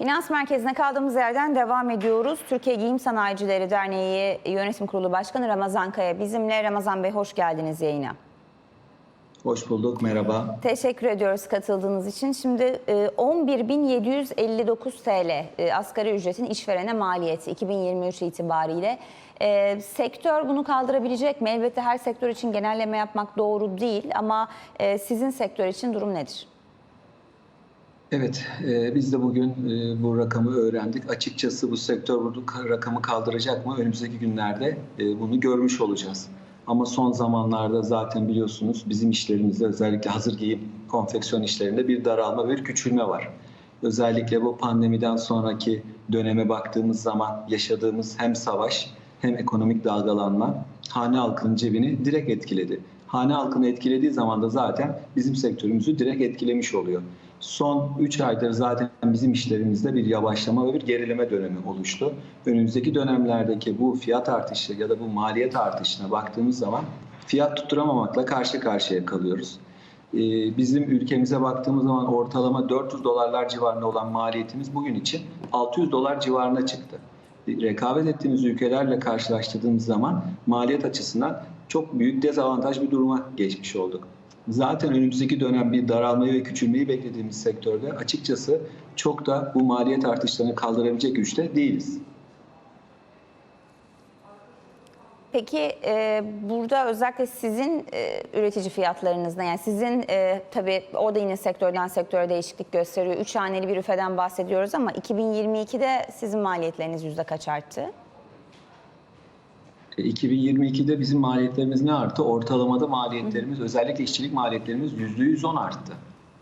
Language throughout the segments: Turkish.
Finans merkezine kaldığımız yerden devam ediyoruz. Türkiye Giyim Sanayicileri Derneği Yönetim Kurulu Başkanı Ramazan Kaya bizimle. Ramazan Bey hoş geldiniz yayına. Hoş bulduk, merhaba. Teşekkür ediyoruz katıldığınız için. Şimdi e, 11.759 TL e, asgari ücretin işverene maliyeti 2023 itibariyle. E, Sektör bunu kaldırabilecek mi? Elbette her sektör için genelleme yapmak doğru değil ama e, sizin sektör için durum nedir? Evet, e, biz de bugün e, bu rakamı öğrendik. Açıkçası bu sektör bu rakamı kaldıracak mı? Önümüzdeki günlerde e, bunu görmüş olacağız. Ama son zamanlarda zaten biliyorsunuz bizim işlerimizde özellikle hazır giyim, konfeksiyon işlerinde bir daralma bir küçülme var. Özellikle bu pandemiden sonraki döneme baktığımız zaman yaşadığımız hem savaş hem ekonomik dalgalanma hane halkının cebini direkt etkiledi. Hane halkını etkilediği zaman da zaten bizim sektörümüzü direkt etkilemiş oluyor. Son 3 aydır zaten bizim işlerimizde bir yavaşlama ve bir gerileme dönemi oluştu. Önümüzdeki dönemlerdeki bu fiyat artışı ya da bu maliyet artışına baktığımız zaman fiyat tutturamamakla karşı karşıya kalıyoruz. Ee, Bizim ülkemize baktığımız zaman ortalama 400 dolarlar civarında olan maliyetimiz bugün için 600 dolar civarına çıktı. Rekabet ettiğimiz ülkelerle karşılaştırdığımız zaman maliyet açısından çok büyük dezavantaj bir duruma geçmiş olduk. Zaten önümüzdeki dönem bir daralmayı ve küçülmeyi beklediğimiz sektörde açıkçası çok da bu maliyet artışlarını kaldırabilecek güçte değiliz. Peki e, burada özellikle sizin e, üretici fiyatlarınızda yani sizin e, tabii o da yine sektörden sektöre değişiklik gösteriyor. Üç haneli bir üfeden bahsediyoruz ama 2022'de sizin maliyetleriniz yüzde kaç arttı? E, 2022'de bizim maliyetlerimiz ne arttı? Ortalamada maliyetlerimiz özellikle işçilik maliyetlerimiz %110 arttı.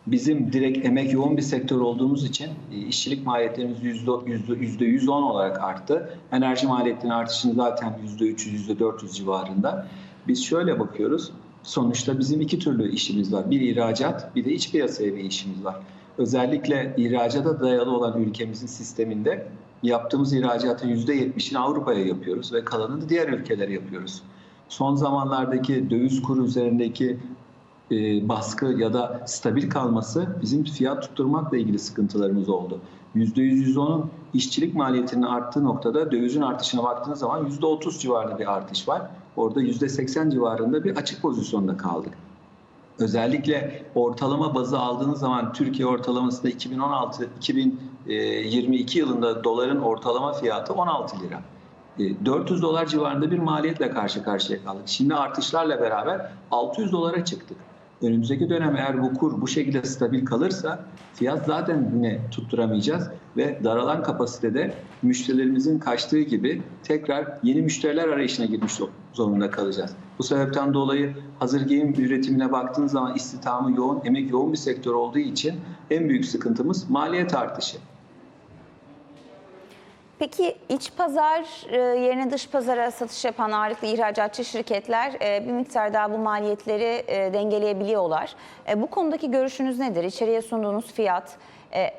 Bizim direkt emek yoğun bir sektör olduğumuz için e, işçilik maliyetlerimiz %110 olarak arttı. Enerji maliyetlerinin artışını zaten %300, %400 civarında. Biz şöyle bakıyoruz. Sonuçta bizim iki türlü işimiz var. Bir ihracat, bir de iç piyasaya bir işimiz var. Özellikle ihracata dayalı olan ülkemizin sisteminde yaptığımız ihracatın %70'ini Avrupa'ya yapıyoruz ve kalanını diğer ülkelere yapıyoruz. Son zamanlardaki döviz kuru üzerindeki e, baskı ya da stabil kalması bizim fiyat tutturmakla ilgili sıkıntılarımız oldu. %100-%10'un işçilik maliyetinin arttığı noktada dövizin artışına baktığınız zaman %30 civarında bir artış var. Orada %80 civarında bir açık pozisyonda kaldık. Özellikle ortalama bazı aldığınız zaman Türkiye ortalamasında 2016-2022 yılında doların ortalama fiyatı 16 lira. 400 dolar civarında bir maliyetle karşı karşıya kaldık. Şimdi artışlarla beraber 600 dolara çıktık. Önümüzdeki dönem eğer bu kur bu şekilde stabil kalırsa fiyat zaten yine tutturamayacağız ve daralan kapasitede müşterilerimizin kaçtığı gibi tekrar yeni müşteriler arayışına girmiş zorunda kalacağız. Bu sebepten dolayı hazır giyim üretimine baktığınız zaman istihdamı yoğun, emek yoğun bir sektör olduğu için en büyük sıkıntımız maliyet artışı. Peki iç pazar e, yerine dış pazara satış yapan ağırlıklı ihracatçı şirketler e, bir miktar daha bu maliyetleri e, dengeleyebiliyorlar. Bu konudaki görüşünüz nedir? İçeriye sunduğunuz fiyat,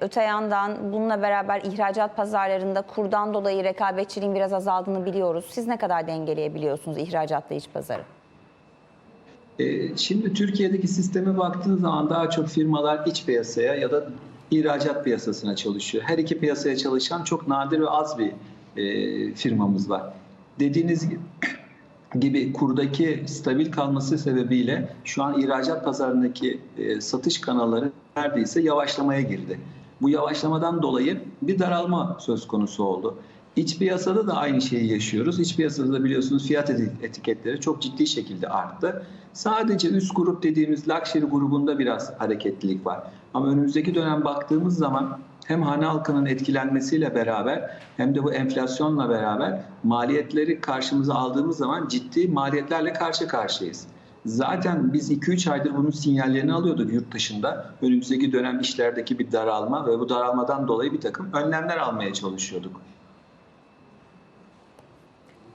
öte yandan bununla beraber ihracat pazarlarında kurdan dolayı rekabetçiliğin biraz azaldığını biliyoruz. Siz ne kadar dengeleyebiliyorsunuz ihracatla iç pazarı? Şimdi Türkiye'deki sisteme baktığınız zaman daha çok firmalar iç piyasaya ya da ihracat piyasasına çalışıyor. Her iki piyasaya çalışan çok nadir ve az bir e, firmamız var. Dediğiniz gibi kurdaki stabil kalması sebebiyle şu an ihracat pazarındaki e, satış kanalları neredeyse yavaşlamaya girdi. Bu yavaşlamadan dolayı bir daralma söz konusu oldu. İç piyasada da aynı şeyi yaşıyoruz. İç piyasada da biliyorsunuz fiyat etiketleri çok ciddi şekilde arttı. Sadece üst grup dediğimiz luxury grubunda biraz hareketlilik var. Ama önümüzdeki dönem baktığımız zaman hem hane halkının etkilenmesiyle beraber hem de bu enflasyonla beraber maliyetleri karşımıza aldığımız zaman ciddi maliyetlerle karşı karşıyayız. Zaten biz 2-3 aydır bunun sinyallerini alıyorduk yurt dışında. Önümüzdeki dönem işlerdeki bir daralma ve bu daralmadan dolayı bir takım önlemler almaya çalışıyorduk.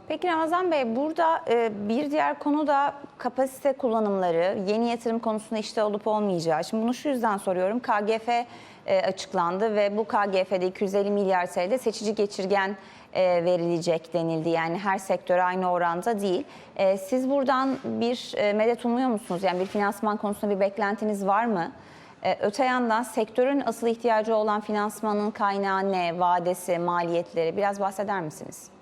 Peki Ramazan Bey burada e, bir diğer konu da kapasite kullanımları, yeni yatırım konusunda işte olup olmayacağı. Şimdi bunu şu yüzden soruyorum. KGF e, açıklandı ve bu KGF'de 250 milyar TL seçici geçirgen e, verilecek denildi. Yani her sektöre aynı oranda değil. Siz buradan bir medet umuyor musunuz? Yani bir finansman konusunda bir beklentiniz var mı? Öte yandan sektörün asıl ihtiyacı olan finansmanın kaynağı ne, vadesi, maliyetleri biraz bahseder misiniz?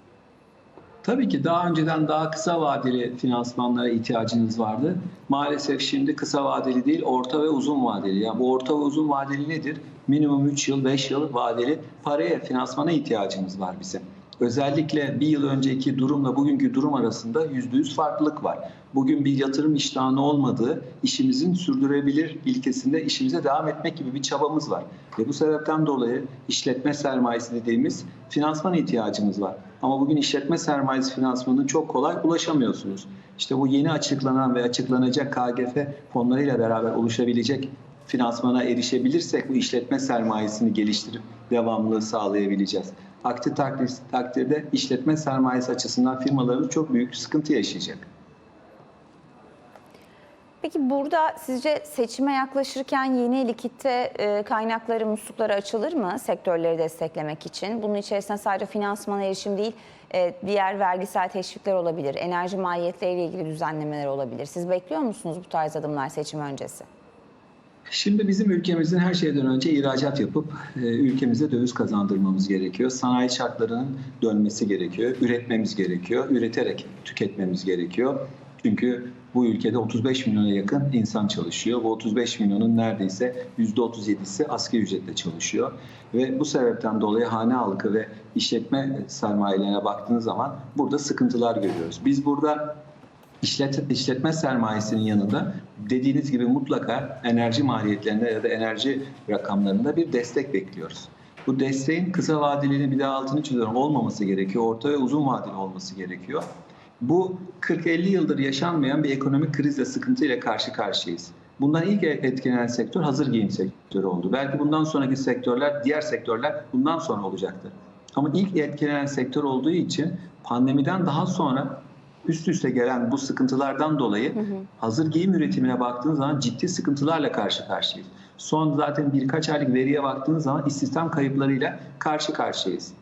Tabii ki daha önceden daha kısa vadeli finansmanlara ihtiyacınız vardı. Maalesef şimdi kısa vadeli değil, orta ve uzun vadeli. Yani bu orta ve uzun vadeli nedir? Minimum 3 yıl, 5 yıl vadeli paraya, finansmana ihtiyacımız var bizim. Özellikle bir yıl önceki durumla bugünkü durum arasında %100 farklılık var. Bugün bir yatırım iştahının olmadığı, işimizin sürdürebilir ilkesinde işimize devam etmek gibi bir çabamız var. Ve bu sebepten dolayı işletme sermayesi dediğimiz finansman ihtiyacımız var. Ama bugün işletme sermayesi finansmanına çok kolay ulaşamıyorsunuz. İşte bu yeni açıklanan ve açıklanacak KGF fonlarıyla beraber oluşabilecek finansmana erişebilirsek bu işletme sermayesini geliştirip devamlılığı sağlayabileceğiz. Aksi takdir- takdirde işletme sermayesi açısından firmalarımız çok büyük sıkıntı yaşayacak. Peki burada sizce seçime yaklaşırken yeni likitte e, kaynakları, muslukları açılır mı sektörleri desteklemek için? Bunun içerisinde sadece finansmana erişim değil, e, diğer vergisel teşvikler olabilir, enerji maliyetleriyle ilgili düzenlemeler olabilir. Siz bekliyor musunuz bu tarz adımlar seçim öncesi? Şimdi bizim ülkemizin her şeyden önce ihracat yapıp e, ülkemize döviz kazandırmamız gerekiyor. Sanayi şartlarının dönmesi gerekiyor. Üretmemiz gerekiyor. Üreterek tüketmemiz gerekiyor. Çünkü bu ülkede 35 milyona yakın insan çalışıyor. Bu 35 milyonun neredeyse %37'si asgari ücretle çalışıyor. Ve bu sebepten dolayı hane halkı ve işletme sermayelerine baktığınız zaman burada sıkıntılar görüyoruz. Biz burada İşlet, işletme sermayesinin yanında dediğiniz gibi mutlaka enerji maliyetlerinde ya da enerji rakamlarında bir destek bekliyoruz. Bu desteğin kısa vadeli bir daha altını çiziyorum olmaması gerekiyor. Orta ve uzun vadeli olması gerekiyor. Bu 40-50 yıldır yaşanmayan bir ekonomik krizle sıkıntıyla karşı karşıyayız. Bundan ilk etkilenen sektör hazır giyim sektörü oldu. Belki bundan sonraki sektörler, diğer sektörler bundan sonra olacaktır. Ama ilk etkilenen sektör olduğu için pandemiden daha sonra üst üste gelen bu sıkıntılardan dolayı hazır giyim üretimine baktığınız zaman ciddi sıkıntılarla karşı karşıyayız. Son zaten birkaç aylık veriye baktığınız zaman istihdam kayıplarıyla karşı karşıyayız.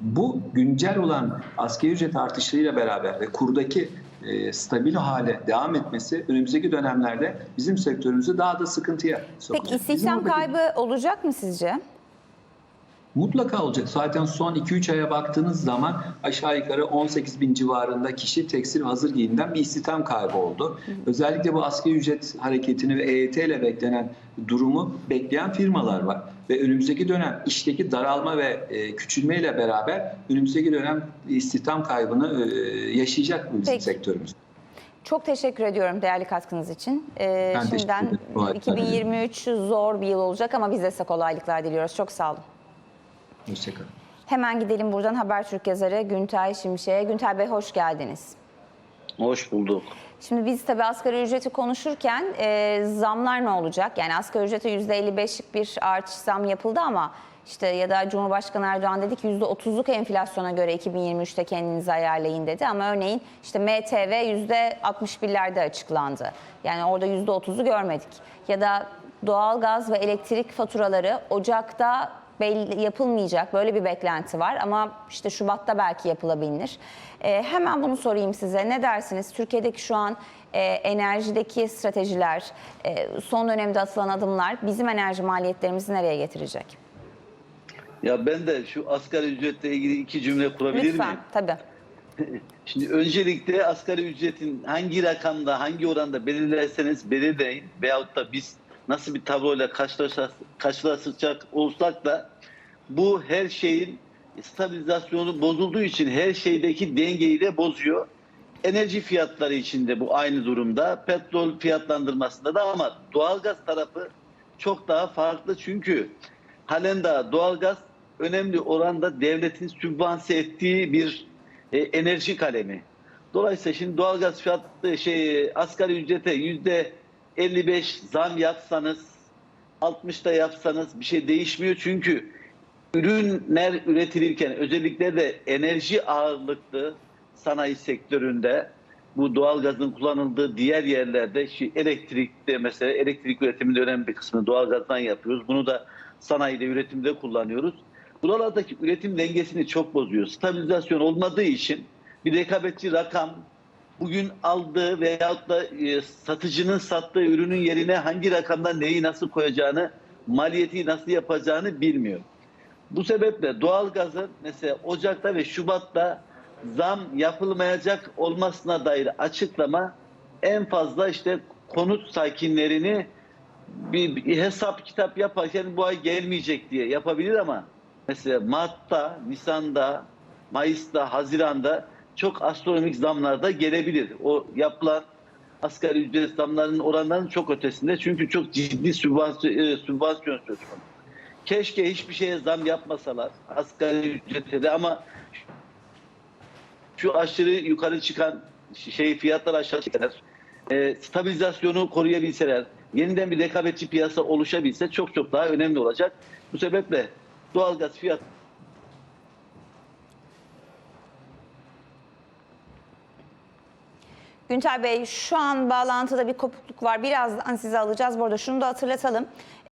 Bu güncel olan asgari ücret artışlarıyla beraber ve kurdaki e, stabil hale devam etmesi önümüzdeki dönemlerde bizim sektörümüzü daha da sıkıntıya sokacak. Peki istihdam oradaki- kaybı olacak mı sizce? Mutlaka olacak. Zaten son 2-3 aya baktığınız zaman aşağı yukarı 18 bin civarında kişi tekstil hazır giyimden bir istihdam kaybı oldu. Özellikle bu asgari ücret hareketini ve EYT ile beklenen durumu bekleyen firmalar var. Ve önümüzdeki dönem işteki daralma ve e, küçülmeyle beraber önümüzdeki dönem istihdam kaybını e, yaşayacak bizim Peki. sektörümüz. Çok teşekkür ediyorum değerli katkınız için. Ee, Ben şimdiden ederim. Kolaylıklar 2023 zor bir yıl olacak ama biz de size kolaylıklar diliyoruz. Çok sağ olun. Hoşçakalın. Hemen gidelim buradan Habertürk yazarı Güntay Şimşek'e. Güntay Bey hoş geldiniz. Hoş bulduk. Şimdi biz tabii asgari ücreti konuşurken e, zamlar ne olacak? Yani asgari ücrete %55'lik bir artış zam yapıldı ama işte ya da Cumhurbaşkanı Erdoğan dedi ki %30'luk enflasyona göre 2023'te kendinizi ayarlayın dedi. Ama örneğin işte MTV %61'lerde açıklandı. Yani orada %30'u görmedik. Ya da doğalgaz ve elektrik faturaları Ocak'ta belli yapılmayacak böyle bir beklenti var ama işte Şubat'ta belki yapılabilir. Ee, hemen bunu sorayım size. Ne dersiniz? Türkiye'deki şu an e, enerjideki stratejiler, e, son dönemde atılan adımlar bizim enerji maliyetlerimizi nereye getirecek? Ya ben de şu asgari ücretle ilgili iki cümle kurabilir Lütfen, miyim? tabii. Şimdi öncelikle asgari ücretin hangi rakamda, hangi oranda belirlerseniz belirleyin veyahut da biz nasıl bir tabloyla karşılaşacak, olsak da bu her şeyin stabilizasyonu bozulduğu için her şeydeki dengeyi de bozuyor. Enerji fiyatları içinde bu aynı durumda. Petrol fiyatlandırmasında da ama doğalgaz tarafı çok daha farklı çünkü halen daha doğalgaz önemli oranda devletin sübvanse ettiği bir e, enerji kalemi. Dolayısıyla şimdi doğalgaz fiyatı şey asgari ücrete yüzde 55 zam yapsanız 60 da yapsanız bir şey değişmiyor çünkü ürünler üretilirken özellikle de enerji ağırlıklı sanayi sektöründe bu doğalgazın kullanıldığı diğer yerlerde şu elektrikte mesela elektrik üretiminde önemli bir kısmını doğalgazdan yapıyoruz. Bunu da sanayide üretimde kullanıyoruz. Buralardaki üretim dengesini çok bozuyor. Stabilizasyon olmadığı için bir rekabetçi rakam bugün aldığı veyahut da e, satıcının sattığı ürünün yerine hangi rakamdan neyi nasıl koyacağını, maliyeti nasıl yapacağını bilmiyor. Bu sebeple doğalgazın mesela Ocak'ta ve Şubat'ta zam yapılmayacak olmasına dair açıklama en fazla işte konut sakinlerini bir hesap kitap yaparken bu ay gelmeyecek diye yapabilir ama mesela Mart'ta, Nisan'da, Mayıs'ta, Haziran'da çok astronomik zamlar da gelebilir. O yapılan asgari ücret zamlarının oranlarının çok ötesinde. Çünkü çok ciddi sübvansiyon, e, sübvansiyon söz konusu. Keşke hiçbir şeye zam yapmasalar asgari ücrete de ama şu aşırı yukarı çıkan şey fiyatlar aşağı çıkar. E, stabilizasyonu koruyabilseler, yeniden bir rekabetçi piyasa oluşabilse çok çok daha önemli olacak. Bu sebeple doğalgaz fiyat Günter Bey şu an bağlantıda bir kopukluk var. Birazdan sizi alacağız. Bu arada şunu da hatırlatalım.